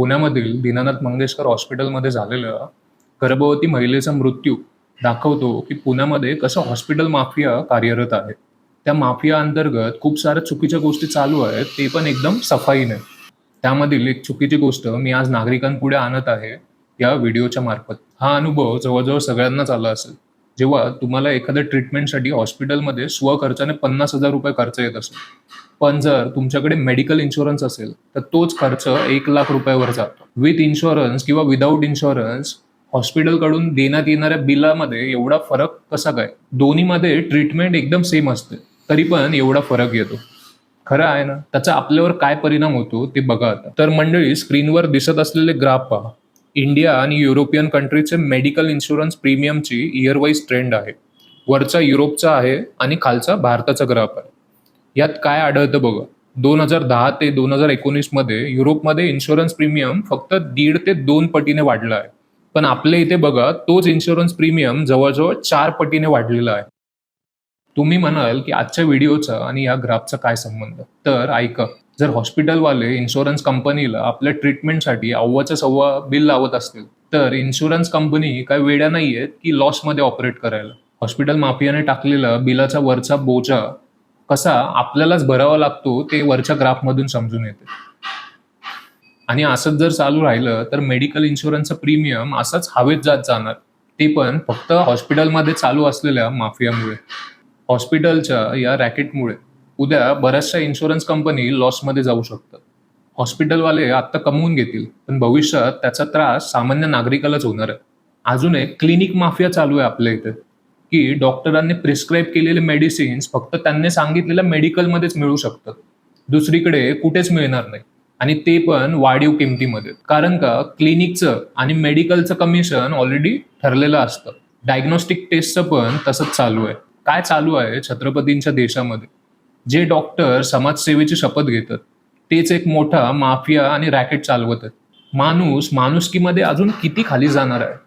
पुण्यामधील दीनानाथ मंगेशकर हॉस्पिटलमध्ये झालेलं गर्भवती महिलेचा मृत्यू दाखवतो की पुण्यामध्ये कसं हॉस्पिटल माफिया कार्यरत आहे. त्या माफिया अंतर्गत खूप साऱ्या चुकीच्या गोष्टी चालू आहेत ते पण एकदम सफाईने. त्यामधील एक चुकीची गोष्ट मी आज नागरिकांपुढे आणत आहे या व्हिडिओच्या मार्फत. हा अनुभव जवळजवळ सगळ्यांनाच आला असेल. जेव्हा तुम्हाला एखाद्या ट्रीटमेंटसाठी हॉस्पिटलमध्ये स्वखर्चाने पन्नास हजार रुपये खर्च येत असेल पण जर तुमच्याकडे मेडिकल इन्शुरन्स असेल तर तोच खर्च एक लाख रुपयावर जातो. विथ इन्शुरन्स किंवा विदाऊट इन्शुरन्स हॉस्पिटलकडून देण्यात येणाऱ्या बिलामध्ये एवढा फरक कसा काय? दोन्हीमध्ये ट्रीटमेंट एकदम सेम असते. तरी पण एवढा फरक येतो. खरं आहे ना? त्याचा आपल्यावर काय परिणाम होतो ते बघा आता. तर मंडळी स्क्रीनवर दिसत असलेले ग्राफ पहा. इंडिया आणि युरोपियन कंट्रीचे मेडिकल इन्शुरन्स प्रीमियमची इयर वाईज ट्रेंड आहे. वरचा युरोपचा आहे आणि खालचा भारताचा ग्राफ आहे. यात काय आढळतं बघा. दोन हजार दहा ते दोन हजार एकोणीसमध्ये युरोपमध्ये इन्शुरन्स प्रीमियम फक्त दीड ते दोन पटीने वाढला आहे. पण आपल्या इथे बघा तोच इन्शुरन्स प्रीमियम जवळजवळ चार पटीने वाढलेला आहे. तुम्ही म्हणाल की आजच्या व्हिडिओचा आणि या ग्राफचा काय संबंध? तर ऐका. जर हॉस्पिटलवाले इन्शुरन्स कंपनीला आपल्या ट्रीटमेंटसाठी अव्वाचा सव्वा बिल लावत असतील तर इन्शुरन्स कंपनी काय वेड्या नाही आहेत की लॉसमध्ये ऑपरेट करायला. हॉस्पिटल माफियाने टाकलेला बिलाचा वरचा बोजा कसा आपल्यालाच भरावा लागतो ते वरच्या ग्राफमधून समजून येते. आणि असंच जर चालू राहिलं तर मेडिकल इन्शुरन्सचं प्रीमियम असंच हवेत जात जाणार. ते पण फक्त हॉस्पिटलमध्ये चालू असलेल्या माफियामुळे. हॉस्पिटलच्या या रॅकेटमुळे उद्या बऱ्याचशा इन्शुरन्स कंपनी लॉसमध्ये जाऊ शकतात. हॉस्पिटलवाले आत्ता कमवून घेतील पण भविष्यात त्याचा त्रास सामान्य नागरिकालाच होणार आहे. अजून एक क्लिनिक माफिया चालू आहे आपल्या इथे की डॉक्टरांनी प्रिस्क्राईब केलेले मेडिसिन्स फक्त त्यांनी सांगितलेल्या मेडिकलमध्येच मिळू शकतात. दुसरीकडे कुठेच मिळणार नाही. आणि ते पण वाढीव किमतीमध्ये. कारण का क्लिनिकचं आणि मेडिकलचं कमिशन ऑलरेडी ठरलेलं असतं. डायग्नोस्टिक टेस्टचं पण तसंच चालू आहे. काय चालू आहे छत्रपतींच्या देशामध्ये? जे डॉक्टर समाजसेवेची शपथ घेतात तेच एक मोठा माफिया आणि रॅकेट चालवत आहेत माणूस माणुसकीमध्ये अजून किती खाली जाणार आहे?